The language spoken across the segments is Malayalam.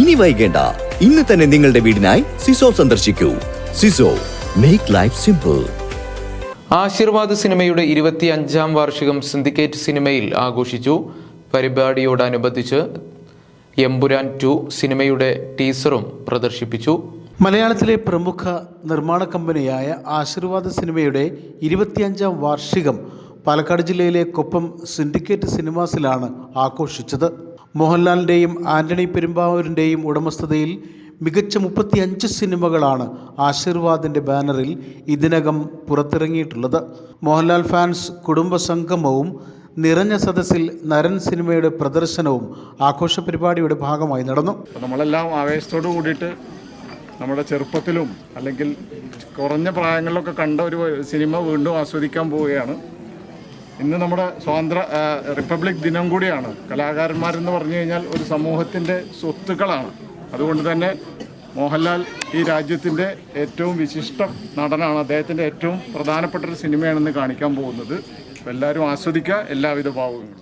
ഇനി വൈകേണ്ട. ഇന്ന് തന്നെ നിങ്ങളുടെ വീടിനായി സിസോ സന്ദർശിക്കൂ. സിസോ മേക്ക് ലൈഫ് സിമ്പിൾ ആശീർവാദ് സിനിമയുടെ ഇരുപത്തി അഞ്ചാം വാർഷികം സിൻഡിക്കേറ്റ് സിനിമയിൽ ആഘോഷിച്ചു. പരിപാടിയോടനുബന്ധിച്ച് എമ്പുരാൻ ടു സിനിമയുടെ ടീസറും പ്രദർശിപ്പിച്ചു. മലയാളത്തിലെ പ്രമുഖ നിർമ്മാണ കമ്പനിയായ ആശീർവാദ് സിനിമയുടെ ഇരുപത്തിയഞ്ചാം വാർഷികം പാലക്കാട് ജില്ലയിലെ കൊപ്പം സിൻഡിക്കേറ്റ് സിനിമാസിലാണ് ആഘോഷിച്ചത്. മോഹൻലാലിന്റെയും ആന്റണി പെരുമ്പാവൂരിന്റെയും ഉടമസ്ഥതയിൽ മികച്ച മുപ്പത്തിയഞ്ച് സിനിമകളാണ് ആശീർവാദിന്റെ ബാനറിൽ ഇതിനകം പുറത്തിറങ്ങിയിട്ടുള്ളത്. മോഹൻലാൽ ഫാൻസ് കുടുംബ സംഗമവും നിറഞ്ഞ സദസ്സിൽ നരൻ സിനിമയുടെ പ്രദർശനവും ആഘോഷ പരിപാടിയുടെ ഭാഗമായി നടന്നു. നമ്മളെല്ലാം ആവേശത്തോട് കൂടിയിട്ട് നമ്മുടെ ചെറുപ്പത്തിലും അല്ലെങ്കിൽ കുറഞ്ഞ പ്രായങ്ങളിലൊക്കെ കണ്ട ഒരു സിനിമ വീണ്ടും ആസ്വദിക്കാൻ പോവുകയാണ്. ഇന്ന് നമ്മുടെ സ്വാതന്ത്ര്യ റിപ്പബ്ലിക് ദിനം കൂടിയാണ്. കലാകാരന്മാരെന്ന് പറഞ്ഞു കഴിഞ്ഞാൽ ഒരു സമൂഹത്തിന്റെ സ്വത്തുക്കളാണ്. അതുകൊണ്ട് തന്നെ മോഹൻലാൽ ഈ രാജ്യത്തിന്റെ ഏറ്റവും വിശിഷ്ട നടനാണ്. അദ്ദേഹത്തിന്റെ ഏറ്റവും പ്രധാനപ്പെട്ട ഒരു സിനിമയാണെന്ന് കാണിക്കാൻ പോകുന്നത്. എല്ലാവരും ആസ്വദിക്കുക. എല്ലാവിധ ഭാവങ്ങളും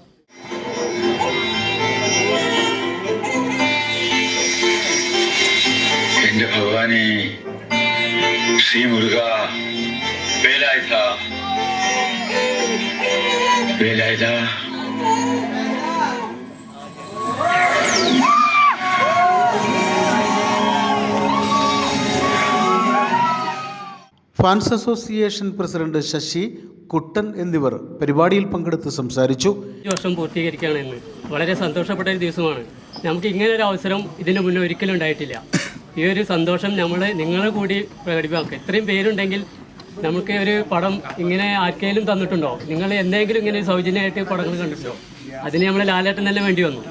എന്റെ ഭഗവാനെ Shri Muruka Velayudha Velayudha fans association president Sasi Kuttan എന്നിവർ പരിപാടിയിൽ പങ്കെടുത്ത് സംസാരിച്ചു. വർഷം പൂർത്തീകരിക്കുകയാണ് ഇന്ന്. വളരെ സന്തോഷപ്പെട്ട ഒരു ദിവസമാണ്. നമുക്ക് ഇങ്ങനെ ഒരു അവസരം ഇതിനു മുന്നേ ഒരിക്കലും ഉണ്ടായിട്ടില്ല. ഈ ഒരു സന്തോഷം നമ്മൾ നിങ്ങളെ കൂടി പ്രകടിപ്പിക്കാം. ഇത്രയും പേരുണ്ടെങ്കിൽ നമുക്ക് ഒരു പടം ഇങ്ങനെ ആർക്കെങ്കിലും തന്നിട്ടുണ്ടോ? നിങ്ങൾ എന്തെങ്കിലും ഇങ്ങനെ സൗജന്യമായിട്ട് പടങ്ങൾ കണ്ടിട്ടുണ്ടോ? അതിന് നമ്മൾ ലാലേട്ടൻ തന്നെ വേണ്ടി വന്നു.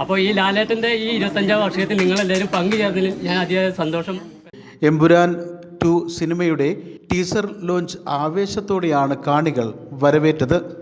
അപ്പോൾ ഈ ലാലേട്ടന്റെ ഈ ഇരുപത്തഞ്ചാം വർഷത്തിൽ നിങ്ങളെല്ലാവരും പങ്കുചേർന്നതിൽ ഞാൻ അതിയായ സന്തോഷം. എമ്പുരാൻ ടു സിനിമയുടെ ടീസർ ലോഞ്ച് ആവേശത്തോടെയാണ് കാണികൾ വരവേറ്റത്.